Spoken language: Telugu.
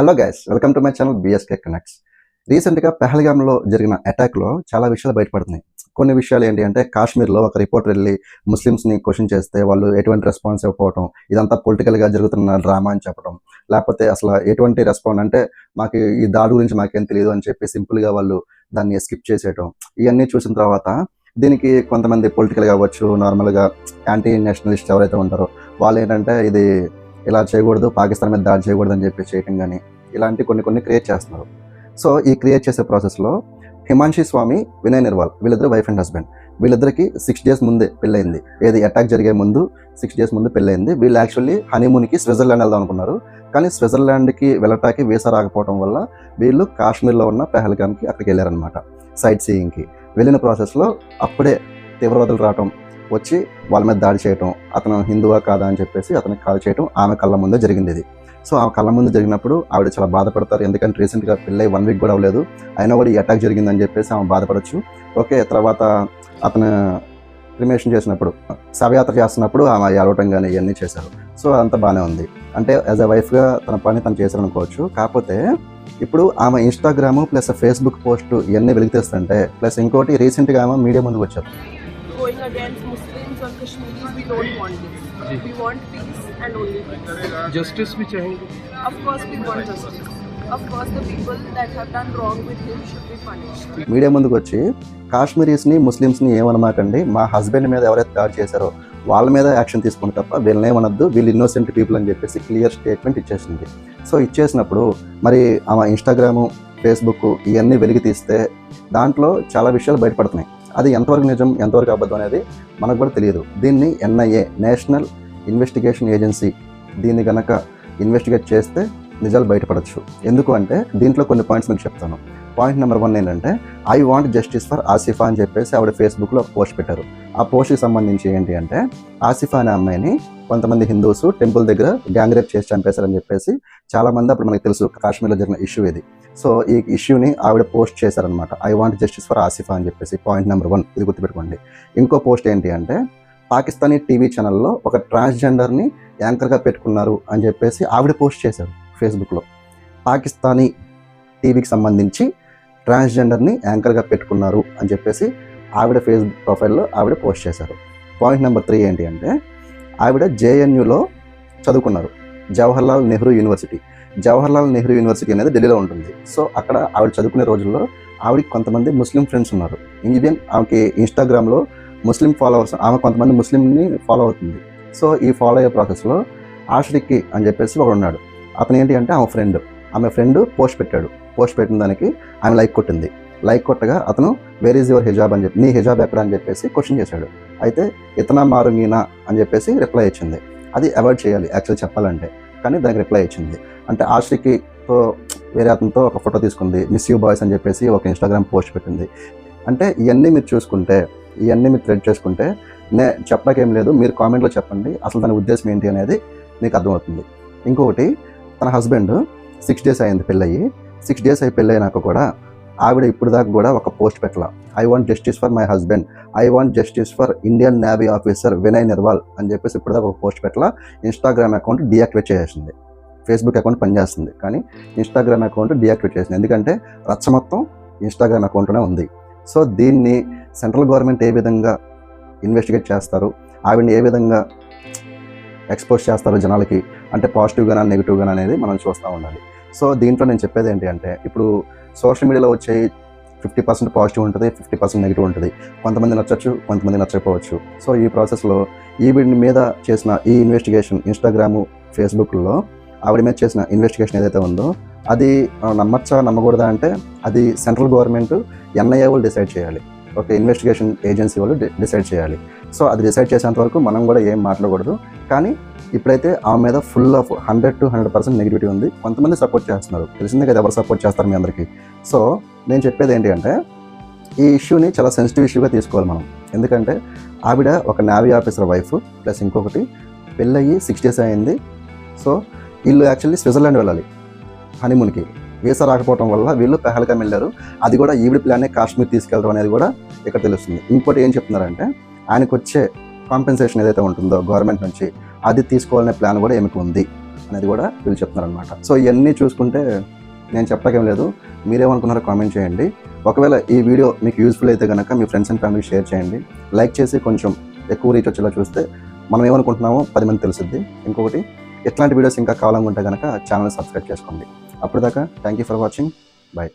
Hello guys welcome to my channel BSK connects రీసెంట్గా పెహల్గామ్లో జరిగిన అటాక్లో చాలా విషయాలు బయటపడుతున్నాయి. కొన్ని విషయాలు ఏంటి అంటే కాశ్మీర్లో ఒక రిపోర్టర్ వెళ్ళి ముస్లిమ్స్ని క్వశ్చన్ చేస్తే వాళ్ళు ఎటువంటి రెస్పాన్స్ ఇవ్వకపోవడం ఇదంతా పొలిటికల్గా జరుగుతున్న డ్రామా అని చెప్పడం లేకపోతే అసలు ఎటువంటి రెస్పాన్స్ అంటే మాకు ఈ దాడి గురించి మాకేం తెలియదు అని చెప్పి సింపుల్గా వాళ్ళు దాన్ని స్కిప్ చేసేయటం ఇవన్నీ చూసిన తర్వాత దీనికి కొంతమంది పొలిటికల్ కావచ్చు నార్మల్గా యాంటీ నేషనలిస్ట్ ఎవరైతే ఉంటారో వాళ్ళు ఏంటంటే ఇది ఇలా చేయకూడదు పాకిస్తాన్ మీద దాడి చేయకూడదు అని చెప్పి చేయటం కానీ ఇలాంటి కొన్ని కొన్ని క్రియేట్ చేస్తున్నారు. సో ఈ క్రియేట్ చేసే ప్రాసెస్లో హిమాన్షి స్వామి వినయ్ నిర్వాల్ వీళ్ళిద్దరు వైఫ్ అండ్ హస్బెండ్. వీళ్ళిద్దరికి సిక్స్ డేస్ ముందే పెళ్ళయింది. ఏది అటాక్ జరిగే ముందు సిక్స్ డేస్ ముందు పెళ్ళయింది. వీళ్ళు యాక్చువల్లీ హనీమూన్కి స్విట్జర్లాండ్ వెళ్దాం అనుకున్నారు. కానీ స్విట్జర్లాండ్కి వెళ్ళటానికి వీసా రాకపోవడం వల్ల వీళ్ళు కాశ్మీర్లో ఉన్న పెహల్గామ్కి అక్కడికి వెళ్ళారనమాట సైట్ సీయింగ్కి వెళ్ళిన ప్రాసెస్లో అప్పుడే తీవ్రవాదులు రావటం వచ్చి వాళ్ళ మీద దాడి చేయటం అతను హిందువా కాదా అని చెప్పేసి అతనికి కాల్ చేయటం ఆమె కళ్ళ ముందే జరిగింది ఇది సో ఆ కళ్ళ ముందు జరిగినప్పుడు ఆవిడ చాలా బాధపడతారు. ఎందుకంటే రీసెంట్గా పెళ్ళై వన్ వీక్ కూడా అవ్వలేదు. అయినా కూడా ఈ అటాక్ జరిగిందని చెప్పేసి ఆమె బాధపడచ్చు. ఓకే తర్వాత అతను క్రిమేషన్ చేసినప్పుడు శవయాత్ర చేస్తున్నప్పుడు ఆమె ఏడవటం కానీ ఇవన్నీ చేశారు. సో అంత బాగానే ఉంది. అంటే యాజ్ అ వైఫ్గా తన పని తను చేశారు అనుకోవచ్చు కాకపోతే ఇప్పుడు ఆమె ఇన్స్టాగ్రామ్ ప్లస్ ఫేస్బుక్ పోస్టు ఇవన్నీ వెలిగితేస్తుంటే ప్లస్ ఇంకోటి రీసెంట్గా ఆమె మీడియా ముందుకు వచ్చారు against Muslims or Kashmiris, we don't want this. We want peace and only peace. Justice भी चाहेंगे Of course, we want justice. Of course, the people that have done wrong with him should be punished. Media ముందుకు వచ్చి కాశ్మీరీస్ని ముస్లిమ్స్ని ఏమనమాకండి మా హస్బెండ్ మీద ఎవరైతే దాడి చేశారో వాళ్ళ మీద యాక్షన్ తీసుకుని తప్ప వీళ్ళని ఏమనొద్దు వీళ్ళు ఇన్నోసెంట్ పీపుల్ అని చెప్పేసి క్లియర్ స్టేట్మెంట్ ఇచ్చేసింది సో ఇచ్చేసినప్పుడు మరి ఆమె ఇన్స్టాగ్రాము ఫేస్బుక్ ఇవన్నీ వెలికి తీస్తే దాంట్లో చాలా విషయాలు బయటపడుతున్నాయి అది ఎంతవరకు నిజం ఎంతవరకు అబద్ధం అనేది మనకు కూడా తెలియదు. దీన్ని ఎన్ఐఏ నేషనల్ ఇన్వెస్టిగేషన్ ఏజెన్సీ దీన్ని కనుక ఇన్వెస్టిగేట్ చేస్తే నిజాలు బయటపడచ్చు. ఎందుకు అంటే దీంట్లో కొన్ని పాయింట్స్ మీకు చెప్తాను. పాయింట్ నెంబర్ వన్ ఏంటంటే I want justice for Asifa అని చెప్పేసి ఆవిడ ఫేస్బుక్లో ఒక పోస్ట్ పెట్టారు. ఆ పోస్ట్కి సంబంధించి ఏంటి అంటే ఆసిఫా అనే అమ్మాయిని కొంతమంది హిందూస్ టెంపుల్ దగ్గర గ్యాంగ్ రేప్ చేసి చంపేశారని చెప్పేసి చాలా మంది అప్పుడు మనకి తెలుసు కాశ్మీర్లో జరిగిన ఇష్యూ ఇది. సో ఈ ఇష్యూని ఆవిడ పోస్ట్ చేశారనమాట I want justice for Asifa అని చెప్పేసి పాయింట్ నెంబర్ వన్ ఇది గుర్తుపెట్టుకోండి. ఇంకో పోస్ట్ ఏంటి అంటే పాకిస్తానీ టీవీ ఛానల్లో ఒక ట్రాన్స్జెండర్ని యాంకర్గా పెట్టుకున్నారు అని చెప్పేసి ఆవిడ పోస్ట్ చేశారు. ఫేస్బుక్లో. పాకిస్తానీ టీవీకి సంబంధించి ట్రాన్స్జెండర్ని యాంకర్గా పెట్టుకున్నారు అని చెప్పేసి ఆవిడ ఫేస్బుక్ ప్రొఫైల్లో ఆవిడ పోస్ట్ చేశారు. పాయింట్ నెంబర్ త్రీ ఏంటి అంటే ఆవిడ జేఎన్యూలో చదువుకున్నారు. జవహర్లాల్ నెహ్రూ యూనివర్సిటీ. జవహర్లాల్ నెహ్రూ యూనివర్సిటీ అనేది ఢిల్లీలో ఉంటుంది. సో అక్కడ ఆవిడ చదువుకునే రోజుల్లో ఆవిడకి కొంతమంది ముస్లిం ఫ్రెండ్స్ ఉన్నారు. ఈవెన్ ఆమెకి ఇన్స్టాగ్రామ్లో ముస్లిం ఫాలోవర్స్ ఆమె కొంతమంది ముస్లింని ఫాలో అవుతుంది. సో ఈ ఫాలో అయ్యే ప్రాసెస్లో ఆషరిక్కి అని చెప్పేసి ఒకడు ఉన్నాడు అతను ఏంటి అంటే ఆమె ఫ్రెండ్ ఆమె ఫ్రెండ్ పోస్ట్ పెట్టాడు. పోస్ట్ పెట్టిన దానికి ఆమె లైక్ కొట్టింది. లైక్ కొట్టగా అతను వేర్ ఈజ్ యువర్ హిజాబ్ అని చెప్పి నీ హిజాబ్ ఎక్కడ? అని చెప్పేసి క్వశ్చన్ చేశాడు. అయితే ఇతనా మారు మీనా అని చెప్పేసి రిప్లై ఇచ్చింది. అది అవాయిడ్ చేయాలి యాక్చువల్ చెప్పాలంటే. కానీ దానికి రిప్లై ఇచ్చింది. అంటే ఆశ్రికితో వేరే అతనితో ఒక ఫోటో తీసుకుంది. మిస్ యూ బాయ్స్ అని చెప్పేసి ఒక ఇన్స్టాగ్రామ్ పోస్ట్ పెట్టింది. అంటే ఇవన్నీ మీరు చూసుకుంటే ఇవన్నీ మీరు థ్రెడ్ చేసుకుంటే నే చెప్పడానికి ఏం లేదు. మీరు కామెంట్లో చెప్పండి. అసలు దాని ఉద్దేశం ఏంటి అనేది మీకు అర్థమవుతుంది. ఇంకొకటి తన హస్బెండ్ సిక్స్ డేస్ అయింది పెళ్ళయి. సిక్స్ డేస్ అయి పెళ్ళైనాక కూడా ఆవిడ ఇప్పుడు దాకా కూడా ఒక పోస్ట్ పెట్టాల. I want justice for my husband I want justice for Indian navy officer Vinay Narwal అని చెప్పేసి ఇప్పుడు దాకా ఒక పోస్ట్ పెట్టాల. ఇన్స్టాగ్రామ్ అకౌంట్ డియాక్టివేట్ చేసేసింది. ఫేస్బుక్ అకౌంట్ పనిచేస్తుంది. కానీ ఇన్స్టాగ్రామ్ అకౌంట్ డియాక్టివేట్ చేసింది. ఎందుకంటే రచ్చ మొత్తం ఇన్స్టాగ్రామ్ అకౌంట్లోనే ఉంది. సో దీన్ని సెంట్రల్ గవర్నమెంట్ ఏ విధంగా ఇన్వెస్టిగేట్ చేస్తారు? ఆవిడని ఏ విధంగా ఎక్స్పోజ్ చేస్తారు జనాలకి అంటే పాజిటివ్గానా నెగిటివ్గానా అనేది మనం చూస్తూ ఉండాలి. సో దీంట్లో నేను చెప్పేది ఏంటి అంటే ఇప్పుడు సోషల్ మీడియాలో వచ్చే ఫిఫ్టీ పర్సెంట్ పాజిటివ్ ఉంటుంది ఫిఫ్టీ పర్సెంట్ నెగిటివ్ ఉంటుంది. కొంతమంది నచ్చచ్చు కొంతమంది నచ్చకపోవచ్చు. సో ఈ ప్రాసెస్లో ఈ వీడి మీద చేసిన ఈ ఇన్వెస్టిగేషన్ ఇన్స్టాగ్రాము ఫేస్బుక్లో ఆవిడ మీద చేసిన ఇన్వెస్టిగేషన్ ఏదైతే ఉందో అది నమ్మచ్చా నమ్మకూడదా అంటే అది సెంట్రల్ గవర్నమెంట్ ఎన్ఐఏ వాళ్ళు డిసైడ్ చేయాలి. ఓకే ఇన్వెస్టిగేషన్ ఏజెన్సీ వాళ్ళు డిసైడ్ చేయాలి. సో అది డిసైడ్ చేసేంత వరకు మనం కూడా ఏం మాట్లాడకూడదు. కానీ ఇప్పుడైతే ఆమె మీద full of hundred to hundred percent negativity ఉంది. కొంతమంది సపోర్ట్ చేస్తున్నారు. తెలిసిందే కదా ఎవరు సపోర్ట్ చేస్తారు మీ అందరికీ. సో నేను చెప్పేది ఏంటి అంటే ఈ ఇష్యూని చాలా సెన్సిటివ్ ఇష్యూగా తీసుకోవాలి మనం. ఎందుకంటే ఆవిడ ఒక నావీ ఆఫీసర్ వైఫ్ ప్లస్ ఇంకొకటి పెళ్ళయ్యి సిక్స్ డేస్ అయింది. సో వీళ్ళు యాక్చువల్లీ స్విట్జర్లాండ్ వెళ్ళాలి. హనీమూన్కి వీసా రాకపోవడం వల్ల వీళ్ళు పెహల్గా వెళ్ళారు. అది కూడా ఈవిడ ప్లానే కాశ్మీర్ తీసుకెళ్ళడం అనేది కూడా ఇక్కడ తెలుస్తుంది. ఇంకోటి ఏం చెప్తున్నారంటే ఆయనకు వచ్చే కాంపెన్సేషన్ ఏదైతే ఉంటుందో గవర్నమెంట్ నుంచి అది తీసుకోవాలనే ప్లాన్ కూడా ఏమికి ఉంది అనేది కూడా వీళ్ళు చెప్తున్నారు అనమాట సో ఇవన్నీ చూసుకుంటే నేను చెప్పకేం లేదు. మీరేమనుకున్నారో కామెంట్ చేయండి. ఒకవేళ ఈ వీడియో మీకు యూస్ఫుల్ అయితే కనుక మీ ఫ్రెండ్స్ అండ్ ఫ్యామిలీ షేర్ చేయండి. లైక్ చేసి కొంచెం ఎక్కువ రీచ్ వచ్చేలా చూస్తే మనం ఏమనుకుంటున్నామో పది మంది తెలుసుద్ది ఇంకొకటి ఎట్లాంటి వీడియోస్ ఇంకా కావాలనుకుంటే కనుక ఛానల్ సబ్స్క్రైబ్ చేసుకోండి. అప్పటిదాకా thank you for watching bye